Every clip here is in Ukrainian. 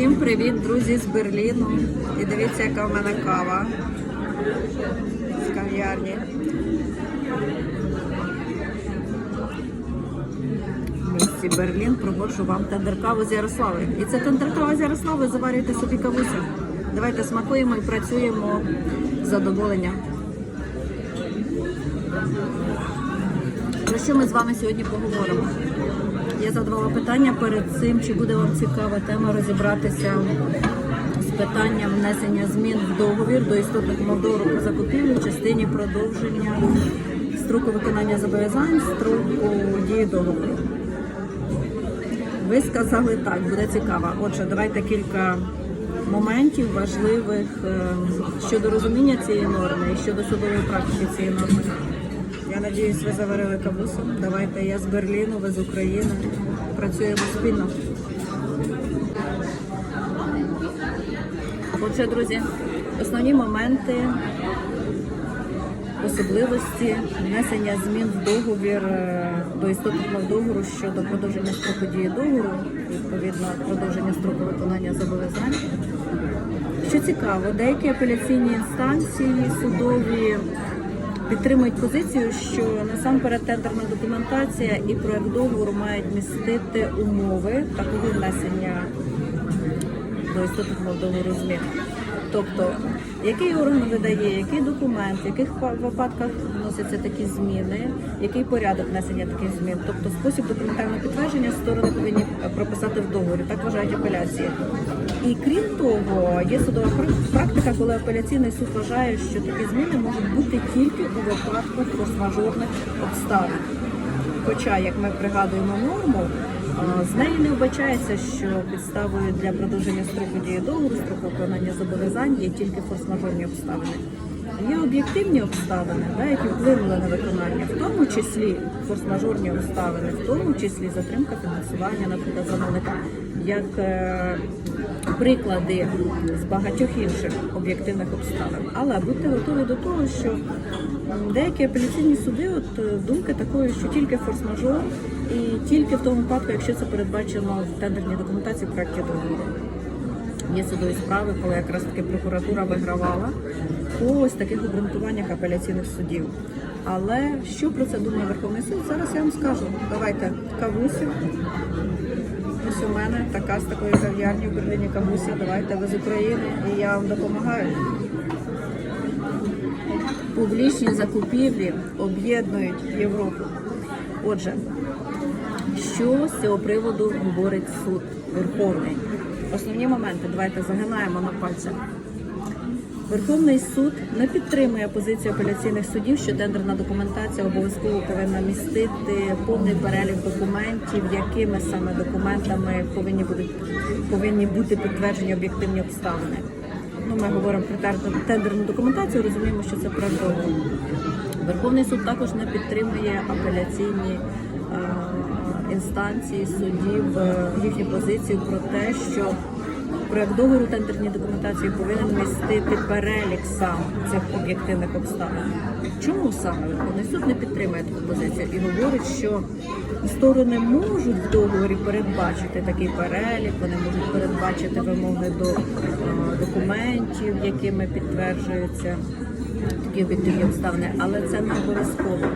Всім привіт, друзі з Берліну. І дивіться, яка в мене кава з кав'ярні. Місті Берлін проводжу вам тендер каву з Ярослави. І це тендер кава з Ярослави, заварюйте собі кавусю. Давайте смакуємо і працюємо з задоволенням. Про що ми з вами сьогодні поговоримо? Я задавала питання перед цим, чи буде вам цікава тема розібратися з питанням внесення змін в договір до істотних умов договору про закупівлю в частині продовження строку виконання зобов'язань, строку дії договору. Ви сказали так, буде цікаво. Отже, давайте кілька моментів важливих е, щодо розуміння цієї норми і щодо судової практики цієї норми. Надіюсь, ви заварили кавусу. Давайте я з Берліну, ви з України. Працюємо спільно. Отже, друзі, основні моменти, особливості внесення змін в договір е, до істотних умов договору щодо продовження строку дії договору, відповідно продовження строку виконання зобов'язань. Що цікаво, деякі апеляційні інстанції судові підтримують позицію, що насамперед тендерна документація і проект договору мають містити умови такого внесення до істотного договору змін. Тобто, який орган видає, який документ, в яких випадках вносяться такі зміни, який порядок внесення таких змін, тобто спосіб документального підтвердження сторони повинні е, прописати в договорі, так вважають апеляції. І крім того, є судова пр- практика, коли апеляційний суд вважає, що такі зміни можуть бути тільки у випадку форс-мажорних обставин. Хоча, як ми пригадуємо норму, з неї не вбачається, що підставою для продовження строку дії договору, строку виконання зобов'язань є тільки форс-мажорні обставини. Є об'єктивні обставини, да, які вплинули на виконання, в тому числі форс-мажорні обставини, в тому числі затримка фінансування, наприклад, замовника, як е, приклади з багатьох інших об'єктивних обставин. Але будьте готові до того, що деякі апеляційні суди, от е, думки такої, що тільки форс-мажор і тільки в тому випадку, якщо це передбачено в тендерній документації в проєкті договору. Є судові справи, коли якраз таки прокуратура вигравала по ось таких обґрунтуваннях апеляційних судів. Але що про це думає Верховний суд? Зараз я вам скажу. Давайте кавусю. Ось у мене така з такої кав'ярні в Берліні кавуся. Давайте ви з України і я вам допомагаю. Публічні закупівлі об'єднують Європу. Отже, що з цього приводу говорить суд Верховний? Основні моменти давайте загинаємо на пальцях. Верховний суд не підтримує позицію апеляційних судів, що тендерна документація обов'язково повинна містити повний перелік документів, якими саме документами повинні будуть повинні бути підтверджені об'єктивні обставини. Ну, ми говоримо про тендерну документацію, розуміємо, що це правдово. Верховний суд також не підтримує апеляційні е, інстанції судів е, їхню позицію про те, що проект договору тендерній документації повинен містити перелік сам цих об'єктивних обставин. Чому саме Верховний суд не підтримує таку позицію і говорить, що сторони можуть в договорі передбачити такий перелік, вони можуть передбачити вимоги до е, документів, якими підтверджуються такі об'єктивні обставини, але це не обов'язково.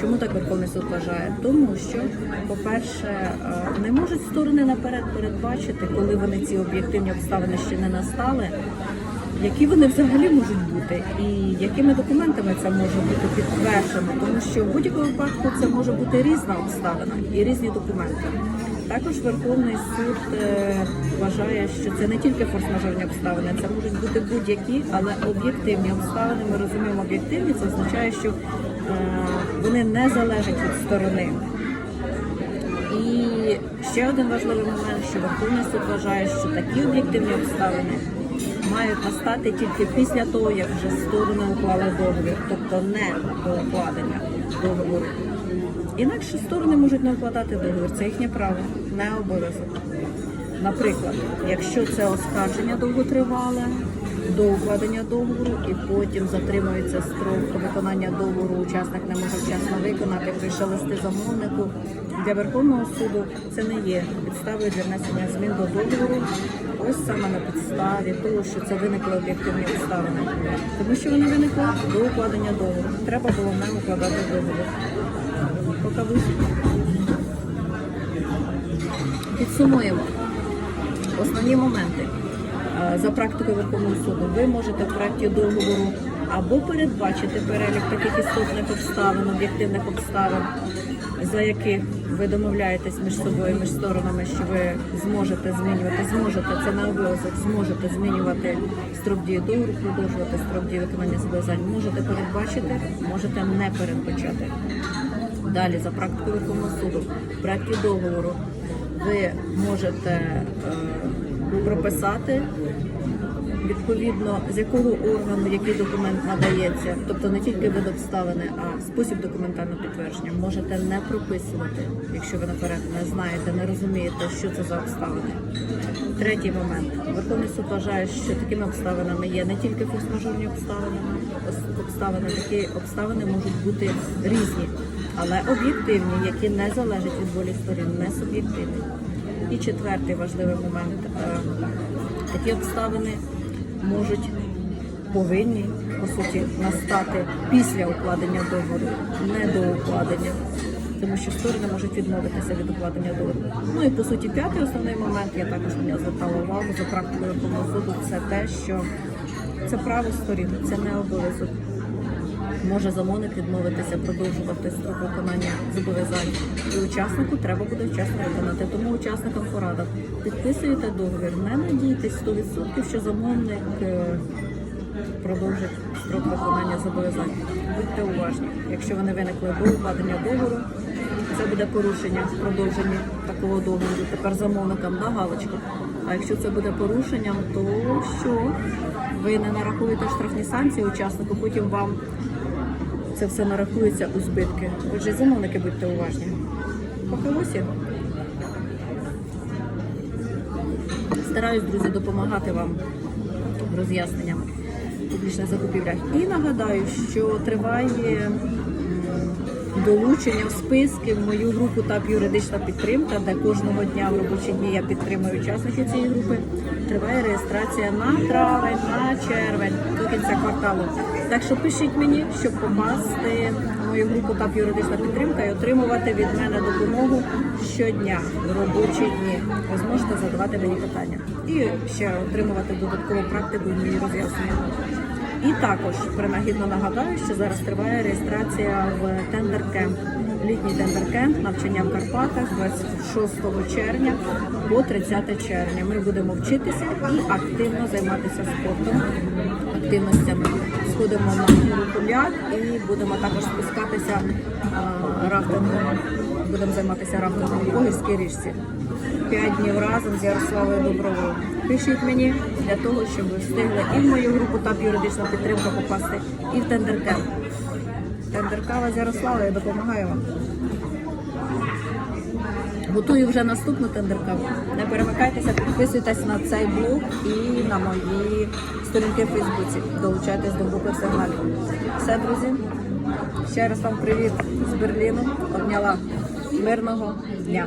Чому так Верховний суд вважає? Тому що, по-перше, е, не можуть сторони наперед передбачити, коли вони ці об'єктивні обставини ще не настали, які вони взагалі можуть бути, і якими документами це може бути підтверджено, тому що в будь-якому випадку це може бути різна обставина і різні документи. Також Верховний суд е, вважає, що це не тільки форс-мажорні обставини, це можуть бути будь-які, але об'єктивні обставини. Ми розуміємо, об'єктивні це означає, що вони не залежать від сторони. І ще один важливий момент, що Верховний суд вважає, що такі об'єктивні обставини мають настати тільки після того, як вже сторони уклали договір, тобто не до укладення договору. Інакше сторони можуть не укладати договір, це їхнє право, не обов'язок. Наприклад, якщо це оскарження довготривале, до укладення договору і потім затримується строк виконання договору. Учасник не може вчасно виконати, пише листи замовнику. Для Верховного суду це не є підставою для внесення змін до договору. Ось саме на підставі того, що це виникли об'єктивні обставини. Тому що вони виникли до укладення договору. Треба було не укладати договор. Покавусь. Підсумуємо. Основні моменти за практикою Верховного суду. Ви можете в проєкті договору або передбачити перелік таких істотних обставин, об'єктивних обставин, за яких ви домовляєтесь між собою, між сторонами, що ви зможете змінювати, зможете, це не обов'язок, зможете змінювати строк дії договору, продовжувати строк дії виконання зобов'язань. Можете передбачити, можете не передбачати. Далі, за практикою Верховного суду, в проєкті договору ви можете е, прописати відповідно з якого органу який документ надається, тобто не тільки вид обставини, а спосіб документального підтвердження. Можете не прописувати, якщо ви наперед не знаєте, не розумієте, що це за обставини. Третій момент. Верховний суд вважає, що такими обставинами є не тільки форс-мажорні обставини, обставини, такі обставини можуть бути різні, але об'єктивні, які не залежать від волі сторін, не суб'єктивні. І четвертий важливий момент. Е, Такі обставини можуть повинні по суті настати після укладення договору, не до укладення. Тому що сторони можуть відмовитися від укладення договору. Ну і по суті, п'ятий основний момент, я також нього звертала увагу за практикою суду, це те, що це право сторін, це не обов'язок. Може замовник відмовитися продовжувати строк виконання зобов'язань. І учаснику треба буде вчасно виконати. Тому учасникам порада підписуєте договір, не надійтесь 100%, що замовник продовжить строк виконання зобов'язань. Будьте уважні. Якщо вони виникли до укладення договору, це буде порушення в продовженні такого договору. Тепер замовникам на галочку. А якщо це буде порушенням, то що ви не нарахуєте штрафні санкції учаснику, потім вам це все нарахується у збитки. Отже, замовники будьте уважні. Поколосі. Стараюсь, друзі, допомагати вам роз'ясненням в публічних закупівлях. І нагадаю, що триває долучення в списки в мою групу ТАП юридична підтримка, де кожного дня в робочі дні я підтримую учасників цієї групи. Триває реєстрація на травень, на червень до кінця кварталу. Так що пишіть мені, щоб попасти в мою групу ТАП юридична підтримка і отримувати від мене допомогу щодня в робочі дні. Ви зможете задавати мені питання і ще отримувати додаткову практику і мої роз'яснення. І також принагідно нагадаю, що зараз триває реєстрація в тендер-кемп. Літній тендер-кемп, навчання в Карпатах 26 червня по 30 червня. Ми будемо вчитися і активно займатися спортом, активностями. Сходимо на гору і будемо також спускатися а, рафтингом. Будемо займатися рафтингом по гірській річці. П'ять днів разом з Ярославою Добровою. Пишіть мені для того, щоб ви встигли і в мою групу ТАП юридична підтримка попасти, і в тендеркемп. Тендеркава з Ярославою допомагає вам. Готую вже наступну тендеркаву. Не перемикайтеся, підписуйтесь на цей блог і на мої сторінки в Фейсбуці. Долучайтесь до групи сигналів. Все, друзі. Ще раз вам привіт з Берліну. Обняла мирного дня.